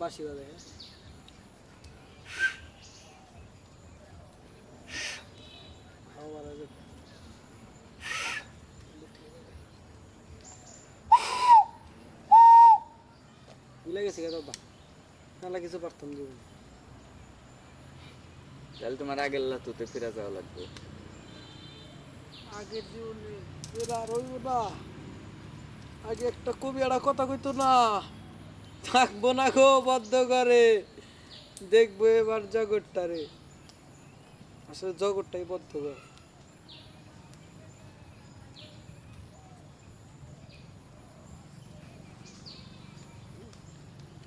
বাসি যাবে। ভুলে গেছি গে দাদা নাহলে কিছু পারতাম জীবনে। তাহলে তোমার আগের লাতুতে ফিরে যাওয়া লাগবে। আগের জীবনে এরা আর হইব না। আগে একটা কবি একটা কথা কইতো না। থাকব না গো বদ্ধ করে দেখব এবার জগৎটারে। আসলে জগৎটাই বদ্ধ করে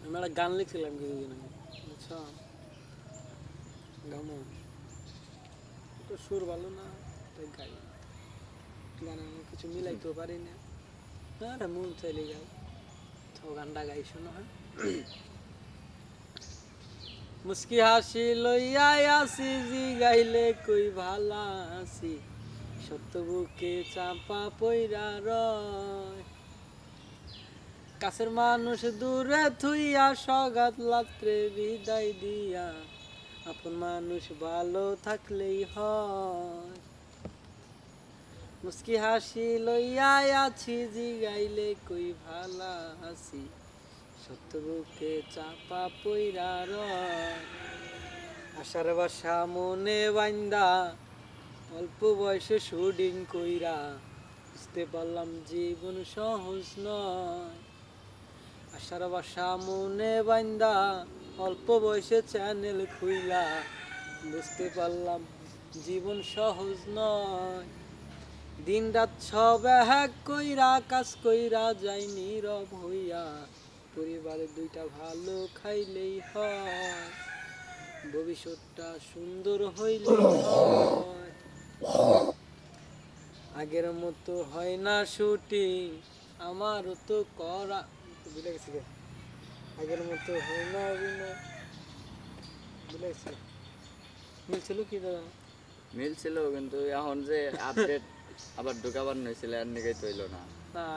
আমি একটা গান লিখছিলাম কিছুদিন আগে। গামো তো সুর ভালো না তাই গাই। গানে আমি কিছু মিলাইতেও পারি না। আরে মন চাইলে গাই। তো গানটা গাই, শোনো হ্যাঁ? মুস্কি হাসি লইয়া আসি, জি গাইলে কই ভালা আসি? সত্য বুকে চাপা পইরা রয়। কাছের মানুষ দূরে থুইয়া সগাত লাত্রে বিদায় দিয়া, আপন মানুষ ভালো থাকলেই হয়। মুস্কি হাসি লইয়া আছি জি গাইলে কই ভালা হাসি? সত্য বুকে চাপা পইরা রয়। আশার বাসা মনে বাইন্দা, অল্প বয়সে শুটিং কইরা। বুঝতে পারলাম জীবন সহজ নয়। আশার বাসা মনে বাইন্দা, অল্প বয়সে চ্যানেল খুইলা। বুঝতে পারলাম জীবন সহজ নয়। দিন রাত সব এক কইরা, কাজ কইরা যাই নীরব হইয়া। পরিবারে দুইটা ভালো খাইলেই হয়, ভবিষ্যৎটা সুন্দর হইলেই আগের মতো হয় না শুটিং আমারও তো করা, ভুলে গেছি আগের মতো হয় না অভিনয়, ভুলে গেছি মিলছিল কি দাদা? মিলছিল কিন্তু এখন যে আপডেট আবার ঢুকাবার নইছিল আর নিকেই তৈল না।